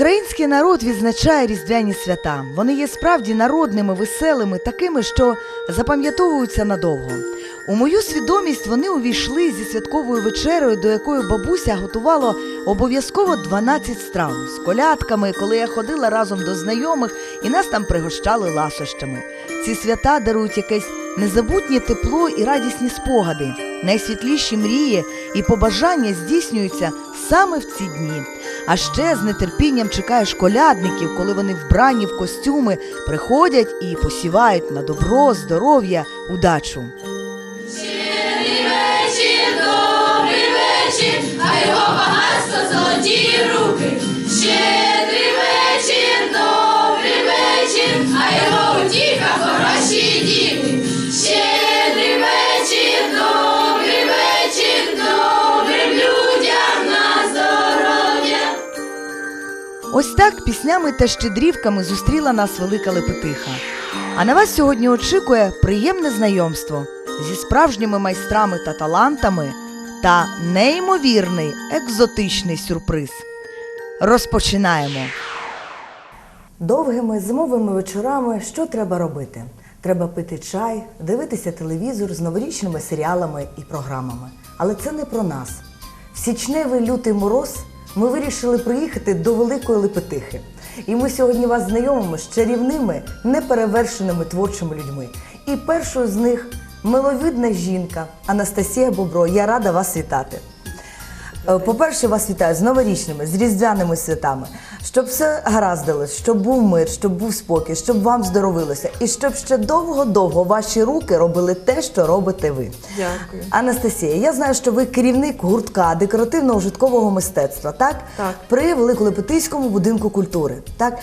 Український народ відзначає різдвяні свята. Вони є справді народними, веселими, такими, що запам'ятовуються надовго. У мою свідомість вони увійшли зі святковою вечерею, до якої бабуся готувала обов'язково 12 страв з колядками, коли я ходила разом до знайомих і нас там пригощали ласощами. Ці свята дарують якесь незабутнє тепло і радісні спогади. Найсвітліші мрії і побажання здійснюються саме в ці дні. А ще з нетерпінням чекаєш колядників, коли вони вбрані в костюми, приходять і посівають на добро, здоров'я, удачу. Щедрий вечір, добрий вечір, а його багатство золоті руки. Щедрий вечір, добрий вечір, а його утіха хороші діти. Ось так піснями та щедрівками зустріла нас велика Лепетиха. А на вас сьогодні очікує приємне знайомство зі справжніми майстрами та талантами та неймовірний екзотичний сюрприз. Розпочинаємо. Довгими зимовими вечорами що треба робити? Треба пити чай, дивитися телевізор з новорічними серіалами і програмами. Але це не про нас. В січневий лютий мороз ми вирішили приїхати до Великої Лепетихи. І ми сьогодні вас знайомимо з чарівними, неперевершеними творчими людьми. І першою з них миловидна жінка Анастасія Бобро. Я рада вас вітати. Е, По-перше, вас вітаю з новорічними, з різдвяними святами, щоб все гараздилось, щоб був мир, щоб був спокій, щоб вам здоровилося, і щоб ще довго-довго ваші руки робили те, що робите ви. Дякую. Анастасія, я знаю, що ви керівник гуртка декоративно-ужиткового мистецтва, так? Так. При Великолепетиському будинку культури. Так?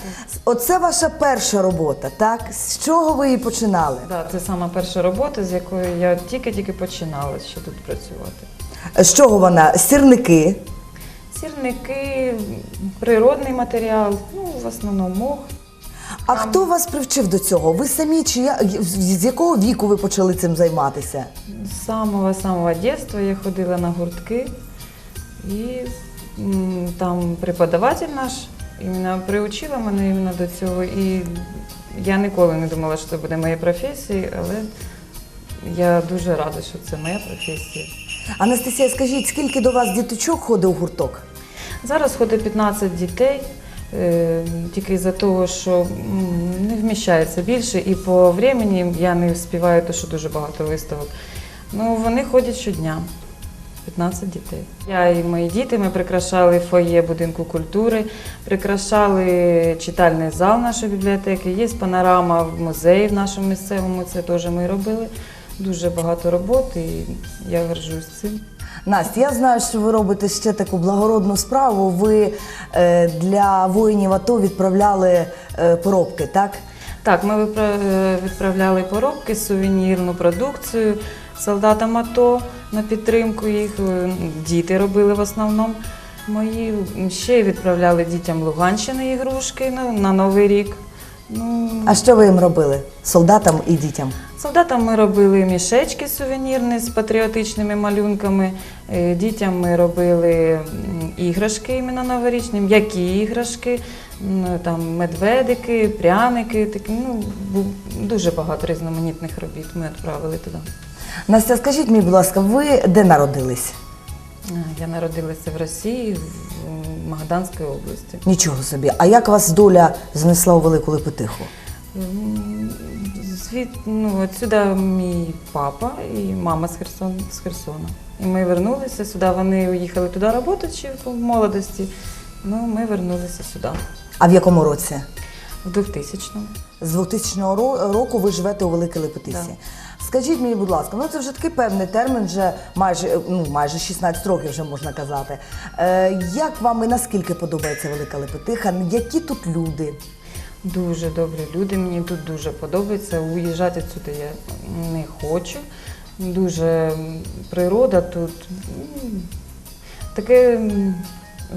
Оце ваша перша робота, так? З чого ви її починали? Да, це сама перша робота, з якої я тільки-тільки починала ще тут працювати. З чого вона? Сірники. Сірники, природний матеріал, ну, в основному мох. А хто вас привчив до цього? Ви самі чи я з якого віку ви почали цим займатися? З самого самого дитинства я ходила на гуртки, і там преподаватель наш іменно приучила мене іменно до цього. І я ніколи не думала, що це буде моя професія, але я дуже рада, що це моя професія. Анастасія, скажіть, скільки до вас діточок ходить у гурток? Зараз ходить 15 дітей, е, тільки за того, що не вміщається більше, і по времени я не встигаю, тому що дуже багато виставок. Ну, вони ходять щодня. 15 дітей. Я і мої діти ми прикрашали фоє будинку культури, прикрашали читальний зал нашої бібліотеки. Є панорама в музеї в нашому місцевому. Це теж ми робили. Дуже багато роботи, і я горжусь цим. Настя, я знаю, що ви робите ще таку благородну справу. Ви е, для воїнів АТО відправляли е, поробки, так? Так, ми е, відправляли поробки, сувенірну продукцію солдатам АТО на підтримку їх. Е, Діти робили в основному мої. Ще відправляли дітям Луганщини ігрушки на, на Новий рік. Ну, А що ви їм робили? Солдатам і дітям? солдатам ми робили мішечки сувенірні з патріотичними малюнками. Е, Дітям ми робили м, іграшки іменно новорічні, м'які іграшки, м, там медведики, пряники. Такі, ну, бу- дуже багато різноманітних робіт ми відправили туди. Настя, скажіть мені, будь ласка, ви де народились? Я народилася в Росії, в м, Магаданській області. Нічого собі. А як вас доля знесла у велику Лепетиху? М, Звід, ну, отсюди мій папа і мама з, Херсон, з Херсона. І ми вернулися сюди. Вони уїхали туди працювати ще в молодості. Ну, ми вернулися сюди А в якому році? в 2000-му. З 2000 року ви живете у Великій Лепетисі. Так. Скажіть мені, будь ласка, ну це вже такий певний термін, вже майже е, ну майже 16 років вже можна казати. Е, як вам і наскільки подобається Велика Лепетиха? Які тут люди? Дуже добрі люди, мені тут дуже подобається. Уїжджати сюди я не хочу. Дуже природа тут. Таке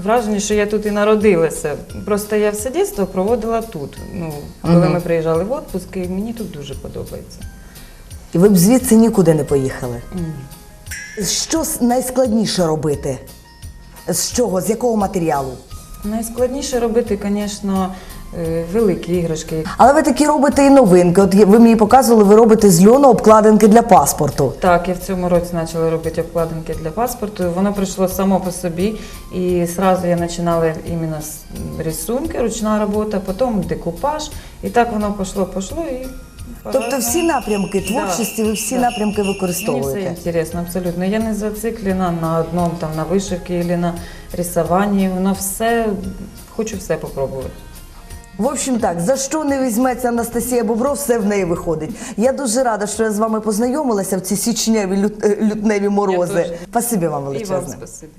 враження, що я тут і народилася. Просто я все дитинство проводила тут. Ну, коли ми приїжджали в відпуск, і мені тут дуже подобається. І ви б звідси нікуди не поїхали. Що найскладніше робити? З чого? З якого матеріалу? Найскладніше робити, звісно, е, великі іграшки. Але ви такі робите і новинки. От ви мені показували, ви робите з льону обкладинки для паспорту. Так, я в цьому році почала робити обкладинки для паспорту. Воно прийшло само по собі. І одразу я починала іменно з рисунки, ручна робота, потім декупаж. І так воно пішло, пішло і. Тобто всі напрямки творчості, ви всі напрямки Мені все використовуєте. інтересно, абсолютно. Я не зациклена на одному, там, на вишивці або на рисуванні. Воно все, хочу все попробувати. В общем так, за що не візьметься Анастасія Бобров, все в неї виходить. Я дуже рада, що я з вами познайомилася в ці січневі лют- е, лютневі морози. Спасибі вам І вам величезне. спасибі.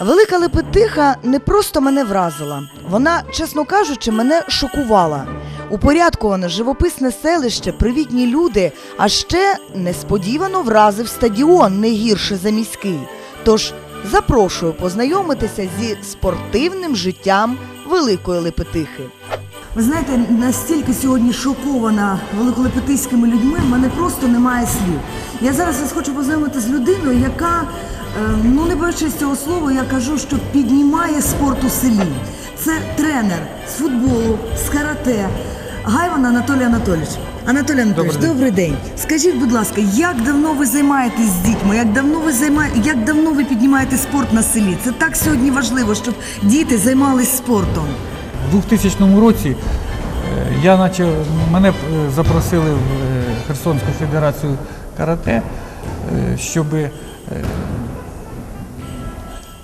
Велика Лепетиха не просто мене вразила, вона, чесно кажучи, мене шокувала. Упорядковане живописне селище, привітні люди, а ще несподівано вразив стадіон не гірше за міський. Тож запрошую познайомитися зі спортивним життям Великої Лепетихи. Ви знаєте, настільки сьогодні шокована великолепетиськими людьми, в мене просто немає слів. Я зараз вас хочу познайомити з людиною, яка, ну не боючись цього слова, я кажу, що піднімає спорт у селі. Це тренер з футболу, з карате. Гайван Анатолій Анатолійович. Анатолій Анатолійович, добрий, Добрий день. Скажіть, будь ласка, як давно ви займаєтесь з дітьми? Як давно ви займаєте, як давно ви піднімаєте спорт на селі? Це так сьогодні важливо, щоб діти займались спортом. У 2000 році е, я начав, мене е, запросили в е, Херсонську федерацію карате, е, щоб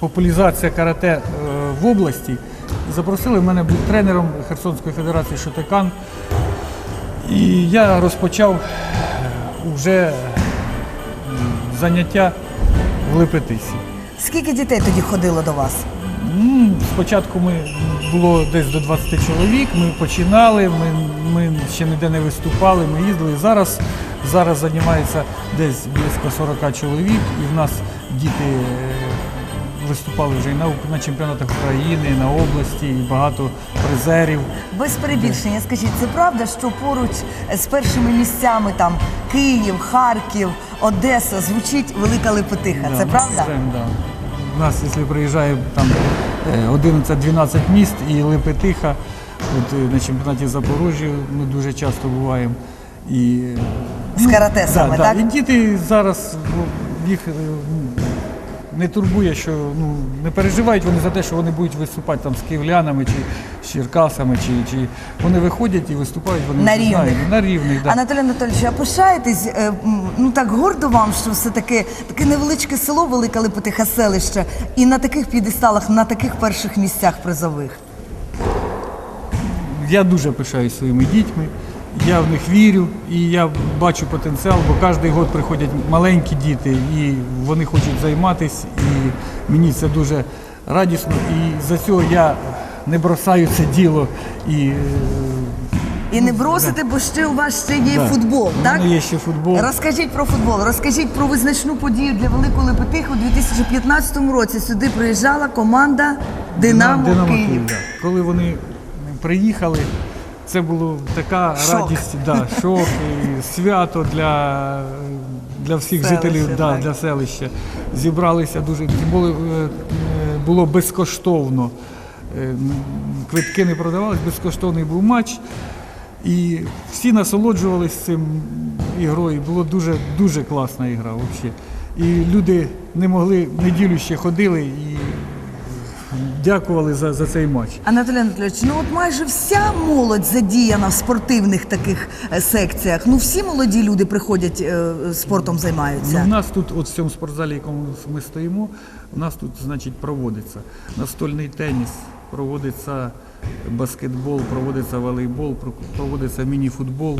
популяризація карате е, в області. Запросили мене бути тренером Херсонської федерації Шотекан. І я розпочав вже заняття в Лепетисі. Скільки дітей тоді ходило до вас? Спочатку ми було десь до 20 чоловік. Ми починали, ми, ми ще ніде не виступали, ми їздили. Зараз, зараз займається десь близько 40 чоловік, і в нас діти е, виступали вже і на, на чемпіонатах України, і на області, і багато призерів. Без перебільшення, скажіть, це правда, що поруч з першими місцями там Київ, Харків, Одеса звучить велика Лепетиха. Це правда? це, да. У нас, якщо приїжджає там е, 11-12 міст і Лепетиха, от е, на чемпіонаті Запоріжжя ми дуже часто буваємо. І, е, З карате саме, да, так? І діти зараз ну, їх е, ну, не турбує, що ну, не переживають вони за те, що вони будуть виступати там з київлянами чи з черкасами, чи, чи вони виходять і виступають, вони На знають, рівних. на рівних. Да. Анатолій Анатолійович, а пишаєтесь, е, ну так гордо вам, що все таки таке невеличке село, велика Лепетиха селище, і на таких п'єдесталах, на таких перших місцях призових. Я дуже пишаюсь своїми дітьми. Я в них вірю і я бачу потенціал, бо кожен год приходять маленькі діти і вони хочуть займатися. І мені це дуже радісно. І за цього я не бросаю це діло. І, е, І не бросите, бо ще у вас ще є да, футбол, у так? мене є ще футбол. Розкажіть про футбол, розкажіть про визначну подію для Великої Лепетихи. У 2015 році сюди приїжджала команда Динамо, Київ. да. Коли вони приїхали, це було така Шок. радість, да, шок, і свято для, для всіх Селища, жителів да, так. для селища. Зібралися дуже було, е, е, було безкоштовно. Е, Квитки не продавались, безкоштовний був матч. І всі насолоджувалися цим ігрою. Було дуже дуже класна ігра взагалі. І люди не могли неділю ще ходили і дякували за, за цей матч. Анатолій Анатолійович, ну от майже вся молодь задіяна в спортивних таких е, секціях. Ну всі молоді люди приходять е, спортом Ну, займаються. в нас тут, от в цьому спортзалі, в якому ми стоїмо, у нас тут, значить, проводиться настольний теніс, проводиться баскетбол, проводиться волейбол, про- проводиться міні-футбол.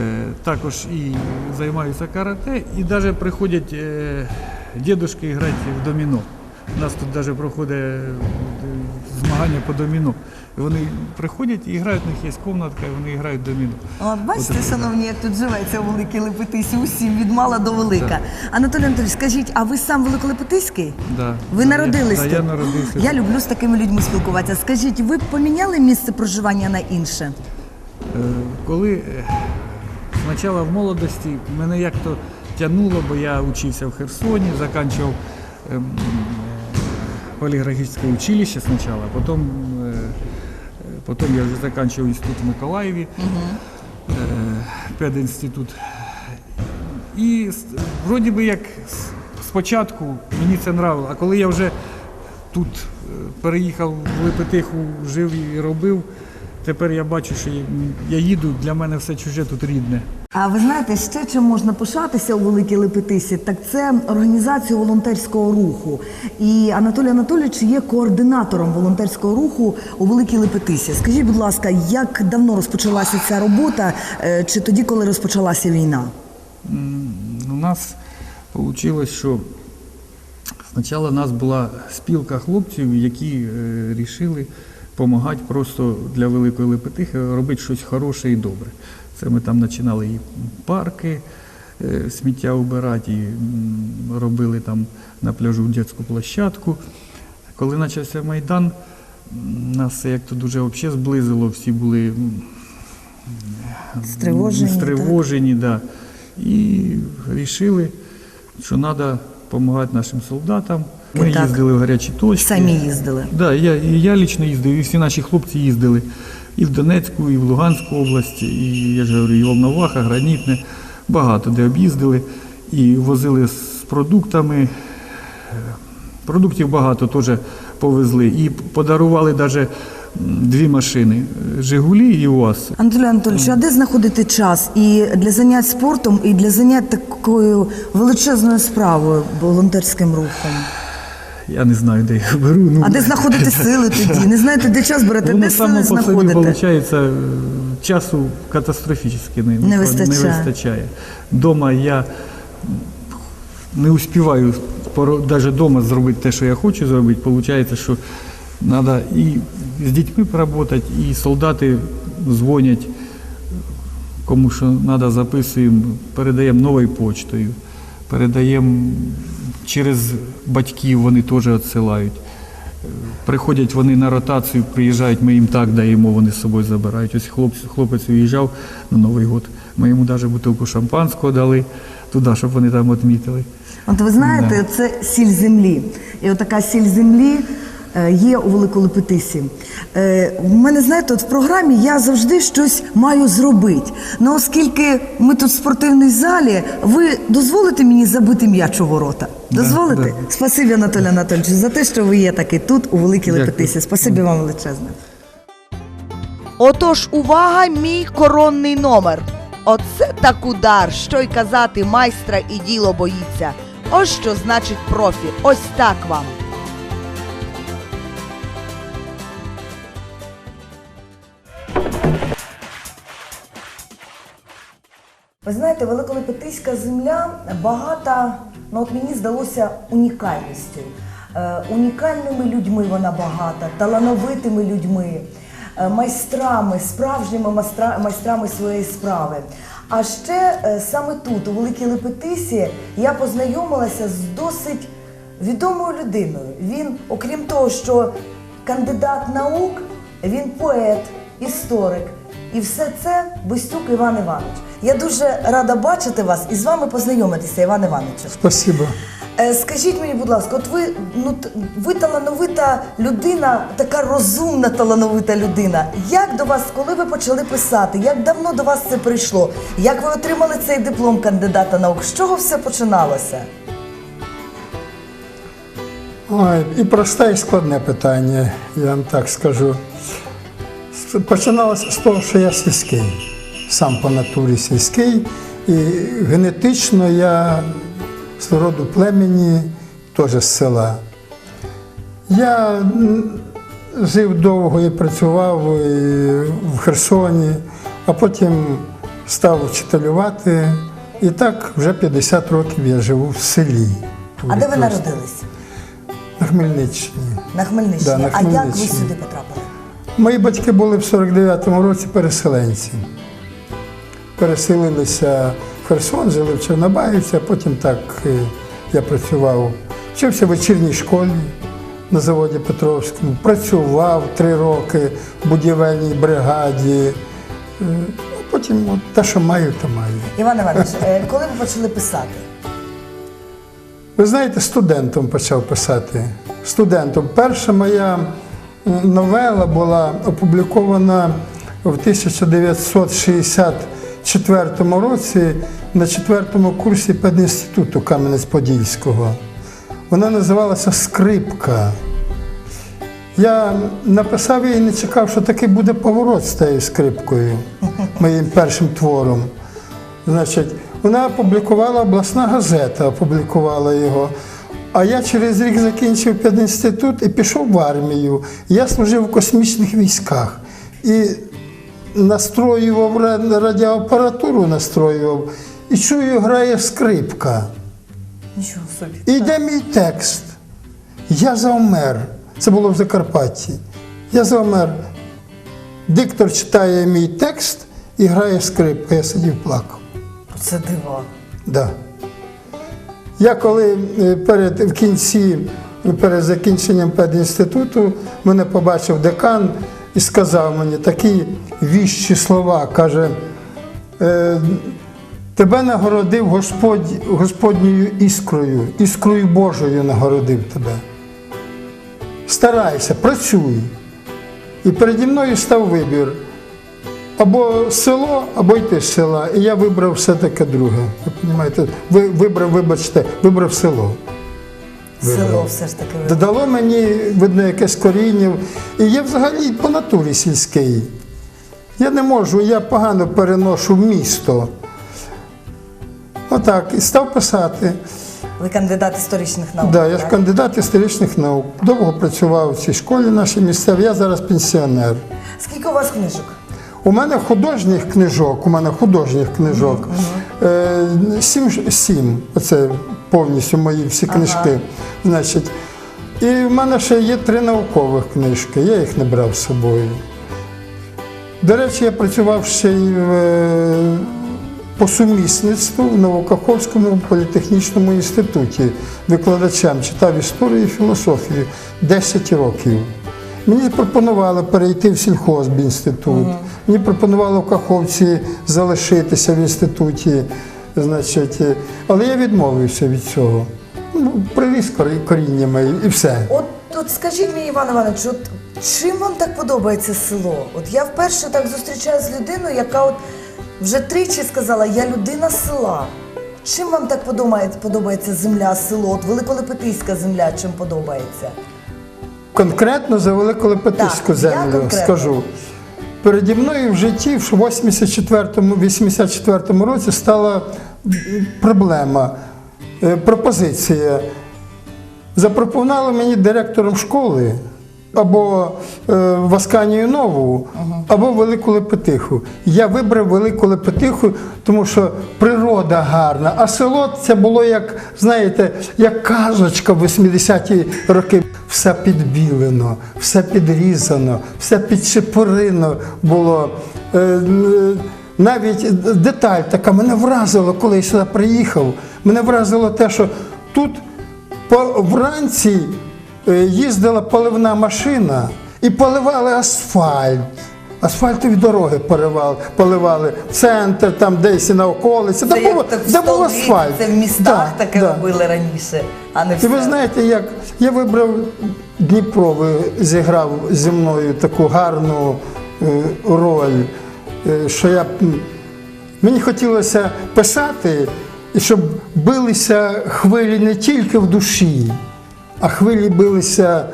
Е, також і займаються карате, і навіть приходять е, дідушки грати в доміно. У нас тут навіть проходить е, змагання по доміно. Вони приходять і грають, у них є комнатка, і вони грають доміно. От бачите, шановні, як тут живеться у великій Лепетисі, усім від мала до велика. Анатолій Анатолійович, скажіть, а ви сам великолепетиський? Да. Ви Да, народились я, тут? да, я народився. Я люблю з такими людьми спілкуватися. Скажіть, ви поміняли місце проживання на інше? Е, Коли е, спочатку в молодості мене як то тягнуло, бо я учився в Херсоні, закінчив ем, е, поліграфічне училище спочатку, а потім, е, е, я вже закінчив інститут в Миколаєві, е, пединститут. І вроді би як спочатку мені це нравило, а коли я вже тут е, переїхав в Лепетиху, жив і робив, тепер я бачу, що я, я їду, для мене все чуже тут рідне. А ви знаєте, ще чим можна пишатися у Великій Лепетисі, так це організацію волонтерського руху. І Анатолій Анатолійович є координатором волонтерського руху у Великій Лепетисі. Скажіть, будь ласка, як давно розпочалася ця робота, е, чи тоді, коли розпочалася війна? У нас вийшло, що спочатку у нас була спілка хлопців, які е, рішили допомагати просто для Великої Лепетихи робити щось хороше і добре. Це ми там починали і парки е, сміття убирати, і робили там на пляжу дитячу площадку. Коли почався Майдан, нас як то дуже взагалі зблизило, всі були Стривожені, стривожені да. І вирішили, що треба допомагати нашим солдатам. Ми Так. їздили в гарячі точки. Самі їздили. Да, я, і я лічно їздив, і всі наші хлопці їздили і в Донецьку, і в Луганську область, і я ж говорю, і Волноваха, Гранітне, багато де об'їздили і возили з продуктами. Продуктів багато теж повезли. І подарували навіть дві машини Жигулі і УАЗ. Анатолій Анатолійович, а де знаходити час і для занять спортом, і для занять такою величезною справою, волонтерським рухом? Я не знаю, де їх беру. Ну, А де знаходити сили тоді? Не знаєте, де час берете, Воно де само сили по собі знаходите? виходить, часу катастрофічно не, Не вистачає. не вистачає. Дома я не успіваю навіть вдома зробити те, що я хочу зробити. Получається, що треба і з дітьми поработати, і солдати дзвонять, кому що треба, записуємо, передаємо новою почтою, передаємо через батьків, вони теж відсилають. Приходять вони на ротацію, приїжджають, ми їм так даємо, вони з собою забирають. Ось хлопець, хлопець уїжджав на Новий год. Ми йому навіть бутилку шампанського дали туди, щоб вони там відмітили. От ви знаєте, це сіль землі. І от така сіль землі є у Великолепетисі. Е, У мене, знаєте, от в програмі я завжди щось маю зробити. Ну, оскільки ми тут в спортивній залі, ви дозволите мені забити м'яч у ворота? Дозволите? да. Спасибі, Анатолій Анатольович, за те, що ви є таки тут, у Великій Лепетисі. Спасибі вам величезне. Отож, увага, мій коронний номер. Оце так удар, що й казати, майстра і діло боїться. Ось що значить профі. Ось так вам. Ви знаєте, Великолепетиська земля багата, ну от мені здалося унікальністю. Е, унікальними людьми вона багата, талановитими людьми, е, майстрами, справжніми майстра, майстрами своєї справи. А ще е, саме тут, у Великій Лепетисі, я познайомилася з досить відомою людиною. Він, окрім того, що кандидат наук, він поет, історик. І все це Бистюк Іван Іванович. Я дуже рада бачити вас і з вами познайомитися, Іван Івановичу. Спасибо. Е, Скажіть мені, будь ласка, от ви ну ви талановита людина, така розумна талановита людина. Як до вас, коли ви почали писати? Як давно до вас це прийшло? Як ви отримали цей диплом кандидата наук? З чого все починалося? Ой, і просте, і складне питання, я вам так скажу. Починалося з того, що я сільський, сам по натурі сільський, і генетично я з роду племені, теж з села. Я жив довго і працював і в Херсоні, а потім став вчителювати. І так вже 50 років я живу в селі. А де ви народилися? На Хмельниччині. На Хмельниччині. Да, на А як ви сюди потрапили? Мої батьки були в 49-му році переселенці. Переселилися в Херсон, жили в Чорнобаївці, а потім так е, я працював. Вчився в вечірній школі на заводі Петровському, працював три роки в будівельній бригаді. Е, Потім от, те, що маю, то маю. Іван Іванович, е, коли ви почали писати? Ви знаєте, студентом почав писати. Студентом. Перша моя новела була опублікована в 1964 році на четвертому курсі пединституту Кам'янець-Подільського. Вона називалася Скрипка. Я написав її і не чекав, що такий буде поворот з тією скрипкою, моїм першим твором. Значить, вона опублікувала обласна газета, опублікувала його. А я через рік закінчив пединститут і пішов в армію. Я служив в космічних військах і настроював радіоапаратуру, настроював, і чую, грає скрипка. Нічого собі. І йде мій текст. Я завмер. Це було в Закарпатті. Я завмер. Диктор читає мій текст і грає скрипка. Я сидів плакав. Це дива. Да. Я коли е, перед в кінці, перед закінченням педінституту, мене побачив декан і сказав мені такі віщі слова. Каже, е, тебе нагородив Господь Господньою іскрою, іскрою Божою нагородив тебе. Старайся, працюй. І переді мною став вибір. Або село, або йти з села. І я вибрав все-таки друге. Ви розумієте? Ви, вибрав, вибачте, вибрав село. Село все ж таки. Додало мені, видно, якесь коріння. І я взагалі по натурі сільський. Я не можу, я погано переношу місто. Отак, і став писати. Ви кандидат історичних наук. Да, я ж так? кандидат історичних наук. Довго працював в цій школі нашій місцевій, я зараз пенсіонер. Скільки у вас книжок? У мене художніх книжок, у мене художніх книжок. Е, Сім, сім. Оце повністю мої всі книжки. Значить. І в мене ще є три наукових книжки, я їх не брав з собою. До речі, я працював ще й в, е, по сумісництву в Новокаховському політехнічному інституті. Викладачем читав історію і філософію 10 років. Мені пропонували перейти в сільхозбінститут. Мені пропонували в Каховці залишитися в інституті. Значить, е, але я відмовився від цього. Ну, привіз корі- коріння і все. От, от скажіть мені, Іван Іванович, от чим вам так подобається село? От я вперше так зустрічаюся з людиною, яка от вже тричі сказала, я людина села. Чим вам так подобається, земля, село? От Великолепетиська земля чим подобається? Конкретно за Великолепетиську землю конкретно. скажу. Переді мною в житті в 84-му 84-му році стала проблема, е, пропозиція. Запропонували мені директором школи або е, в Асканію Нову, або Велику Лепетиху. Я вибрав Велику Лепетиху, тому що природа гарна, а село це було як, знаєте, як казочка в 80-ті роки. Все підбілено, все підрізано, все підчепурино було. Е, навіть деталь така мене вразило, коли я сюди приїхав. Мене вразило те, що тут по- вранці їздила поливна машина і поливали асфальт. Асфальтові дороги поливали, поливали центр, там десь і на околиці. Де був, так в де був столиці, асфальт. Це в містах Да, таке да. робили раніше, а не в І ви селах. знаєте, як я вибрав Дніпро, ви зіграв зі мною таку гарну е, роль, е, що я м, мені хотілося писати, і щоб билися хвилі не тільки в душі, а хвилі билися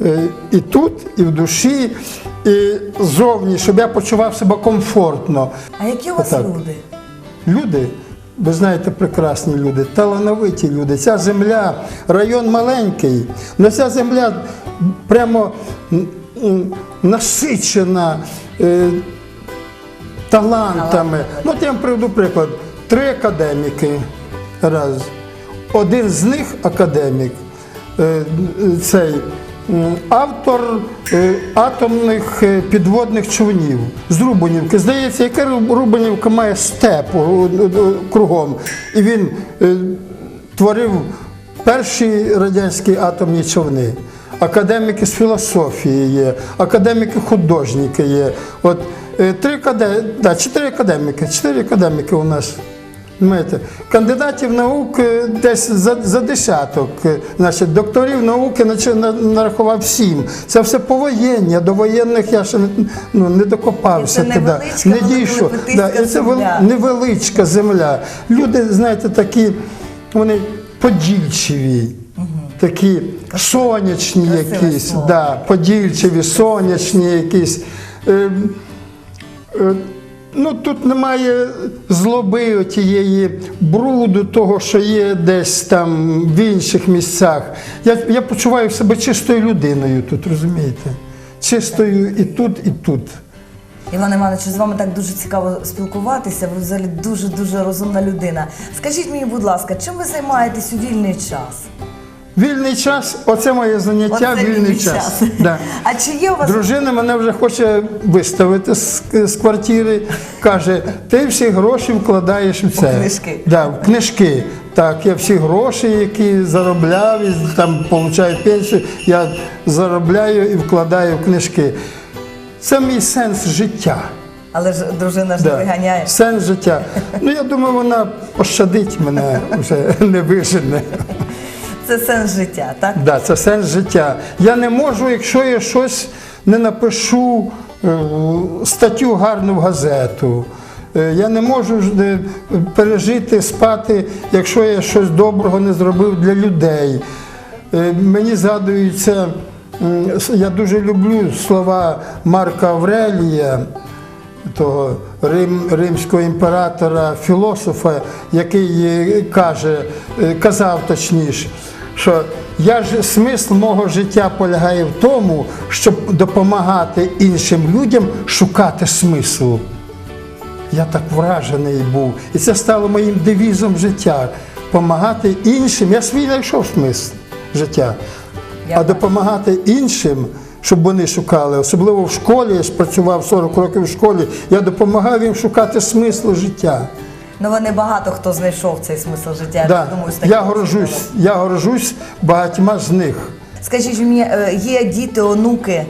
е, і тут, і в душі, і зовні, щоб я почував себе комфортно. А які у вас Отак. люди? Люди, ви знаєте, прекрасні люди, талановиті люди. Ця земля, район маленький, але ця земля прямо насичена е, талантами. Ну, от я вам приведу приклад. Три академіки. Раз. Один з них академік, цей автор е, атомних е, підводних човнів з Рубанівки. Здається, яка Рубанівка має степу е, е, кругом. І він е, творив перші радянські атомні човни. Академіки з філософії є, академіки художники є. От Е, Три акаде... да, чотири академіки. Чотири академіки у нас. Знаєте, кандидатів наук е, десь за, за десяток. Е, Значить, докторів науки нарахував сім. Це все повоєнні, до воєнних я ще ну, не докопався. І це туди. не дійшов. Да, і це земля. невеличка земля. Люди, знаєте, такі, вони подільчиві. Такі сонячні Красиве якісь, слово. да, подільчиві, сонячні якісь. Ем, Е, Ну, тут немає злоби тієї бруду, того, що є десь там в інших місцях. Я, я почуваю себе чистою людиною тут, розумієте? Чистою і тут, і тут. Іван Іванович, з вами так дуже цікаво спілкуватися. Ви взагалі дуже дуже розумна людина. Скажіть мені, будь ласка, чим ви займаєтесь у вільний час? Вільний час оце моє заняття, Оце вільний, час. Да. А чи є у вас Дружина мене вже хоче виставити з, з квартири. Каже, ти всі гроші вкладаєш в це. У книжки. Да, в книжки. Так, я всі гроші, які заробляв, і там получаю пенсію, я заробляю і вкладаю в книжки. Це мій сенс життя. але ж дружина ж не виганяє? Сенс життя. Ну я думаю, вона пощадить мене, вже не вижене. Це сенс життя, так? Да, це сенс життя. Я не можу, якщо я щось не напишу е, статтю гарну в газету. Е, Я не можу е, пережити, спати, якщо я щось доброго не зробив для людей. Мені згадується, я дуже люблю слова Марка Аврелія, того рим, римського імператора, філософа, який каже, казав точніше, що я ж смисл мого життя полягає в тому, щоб допомагати іншим людям шукати смисл. Я так вражений був. І це стало моїм девізом життя. Помагати іншим. Я свій знайшов смисл життя. А допомагати іншим, щоб вони шукали, особливо в школі, я ж працював 40 років в школі, я допомагав їм шукати смисл життя. Ну вони багато хто знайшов цей смисл життя. Да. думаю, з Я горжусь, я горжусь багатьма з них. Скажіть мені, е, є діти, онуки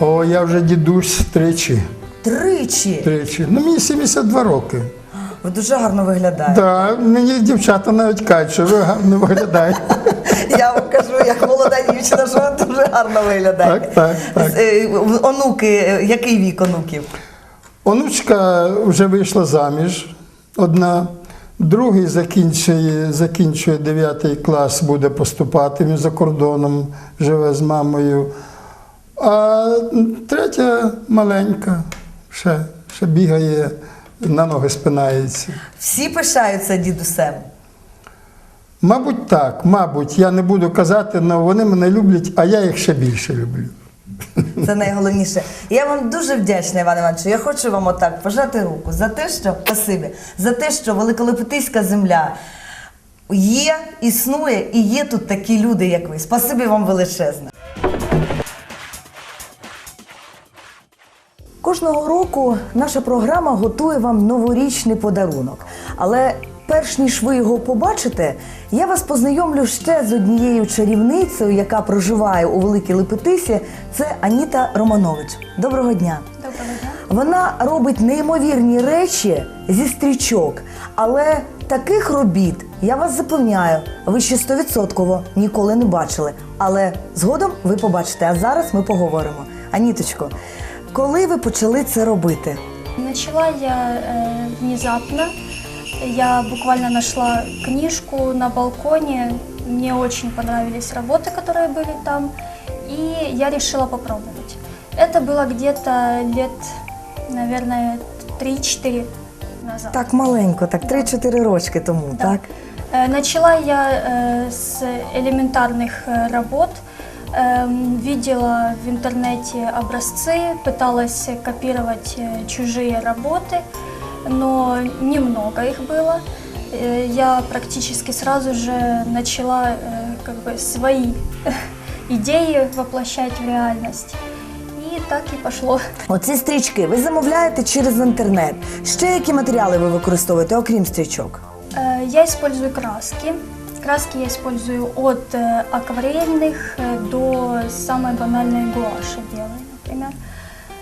О, я вже дідусь тричі. тричі. тричі. Ну, мені 72 роки. Ви дуже гарно виглядаєте. Да, мені дівчата навіть кажуть, що ви гарно виглядаєте. Я вам кажу, як молода дівчина, що ви дуже гарно виглядаєте. Так, так, так. Е, Онуки, е, який вік онуків? Онучка вже вийшла заміж одна, другий закінчує, закінчує 9 клас, буде поступати, він за кордоном живе з мамою. А третя маленька, ще, ще бігає, на ноги спинається. Всі пишаються дідусем. Мабуть, так, мабуть, я не буду казати, але вони мене люблять, а я їх ще більше люблю. Це найголовніше. Я вам дуже вдячна, Іван Іванович. Я хочу вам отак пожати руку за те, що спасибі, за те, що Великолепетиська земля є, існує і є тут такі люди, як ви. Спасибі вам величезне. Кожного року наша програма готує вам новорічний подарунок. Але перш ніж ви його побачите, я вас познайомлю ще з однією чарівницею, яка проживає у Великій Лепетисі. Це Аніта Романович. Доброго дня. Доброго дня. Вона робить неймовірні речі зі стрічок, але таких робіт, я вас запевняю, ви ще стовідсотково ніколи не бачили. Але згодом ви побачите. А зараз ми поговоримо. Аніточко, коли ви почали це робити? Начала я э, внезапно. Я буквально нашла книжку на балконе. Мне очень понравились работы, которые были там. И я решила попробовать. Это было где-то лет, наверное, 3-4 назад. Так маленько, так 3-4 рочки тому, Да. так? Э, Начала я э, с элементарных э, работ. Эм, Видела в интернете образцы, пыталась копировать э, чужие работы, но немного их было. Э, Я практически сразу же начала э, как бы свои идеи воплощать в реальность. И так и пошло. Оці стрічки ви замовляєте через інтернет. Ще які матеріали ви використовуєте, окрім стрічок? Э, Я использую краски. Краски я использую от э, акварельных э, до самой банальной гуаши белой, например.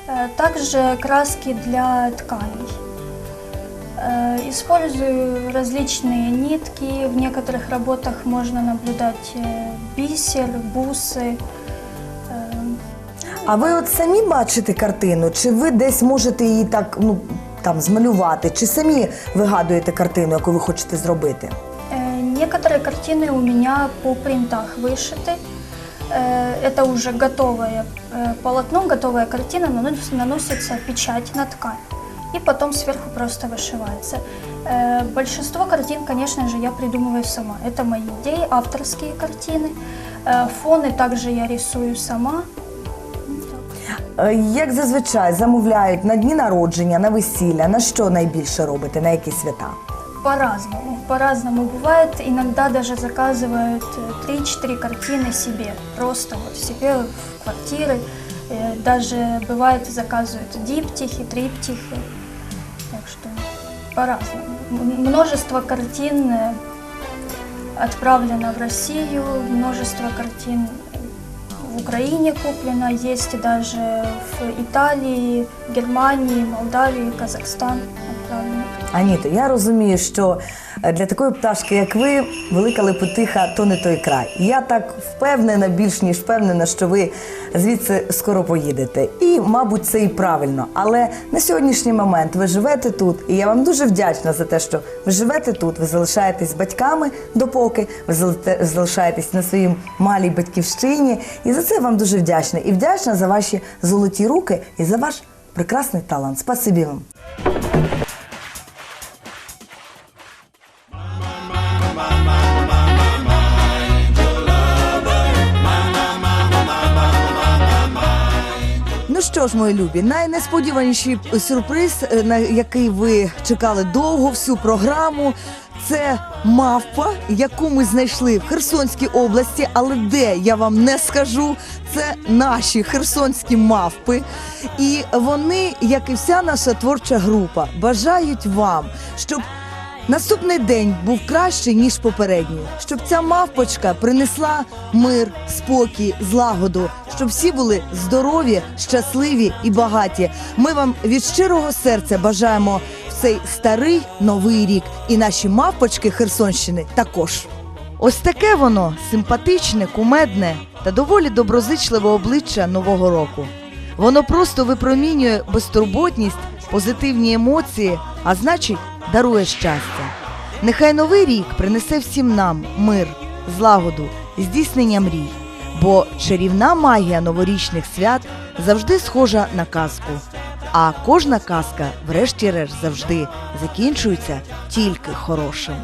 Э, Также краски для тканей. Э, Использую различные нитки. В некоторых работах можно наблюдать э, бисер, бусы. Э, А ви от самі бачите картину, чи ви десь можете її так ну там змалювати, чи самі вигадуєте картину, яку ви хочете зробити? Э, Некоторые картины у меня по принтах вышиты. Э, Это уже готовое э, полотно, готовая картина, нанос- наносится печать на ткань. И потом сверху просто вышивается. Э, Большинство картин, конечно же, я придумываю сама. Это мои идеи, авторские картины. Э, Фоны также я рисую сама. Е, Як зазвичай замовляють на дні народження, на весілля, на що найбільше робите, на які свята? По-разному. По-разному бывает. Иногда даже заказывают э, 3-4 картины себе. Просто вот себе в квартиры. Э, Даже бывает заказывают диптихи, триптихи. Так что по-разному. Множество картин э, отправлено в Россию, множество картин в Украине куплено, есть даже в Италии, Германии, Молдавии, Казахстан отправлено. Аніто, я розумію, що е, для такої пташки, як ви, велика лепотиха то не той край. Я так впевнена, більш ніж впевнена, що ви звідси скоро поїдете. І, мабуть, це і правильно. Але на сьогоднішній момент ви живете тут, і я вам дуже вдячна за те, що ви живете тут. Ви залишаєтесь батьками допоки, ви залишаєтесь на своїй малій батьківщині. І за це вам дуже вдячна. І вдячна за ваші золоті руки і за ваш прекрасний талант. Спасибі вам. Що ж, мої любі, найнесподіваніший сюрприз, е, на який ви чекали довго всю програму. Це мавпа, яку ми знайшли в Херсонській області, але де я вам не скажу. Це наші херсонські мавпи. І вони, як і вся наша творча група, бажають вам, щоб Наступний день був кращий ніж попередній, щоб ця мавпочка принесла мир, спокій, злагоду, щоб всі були здорові, щасливі і багаті. Ми вам від щирого серця бажаємо в цей старий новий рік, і наші мавпочки Херсонщини також. Ось таке воно симпатичне, кумедне та доволі доброзичливе обличчя нового року. Воно просто випромінює безтурботність, позитивні емоції, а значить, дарує щастя. Нехай новий рік принесе всім нам мир, злагоду, здійснення мрій, бо чарівна магія новорічних свят завжди схожа на казку. А кожна казка, врешті-решт, завжди закінчується тільки хорошим.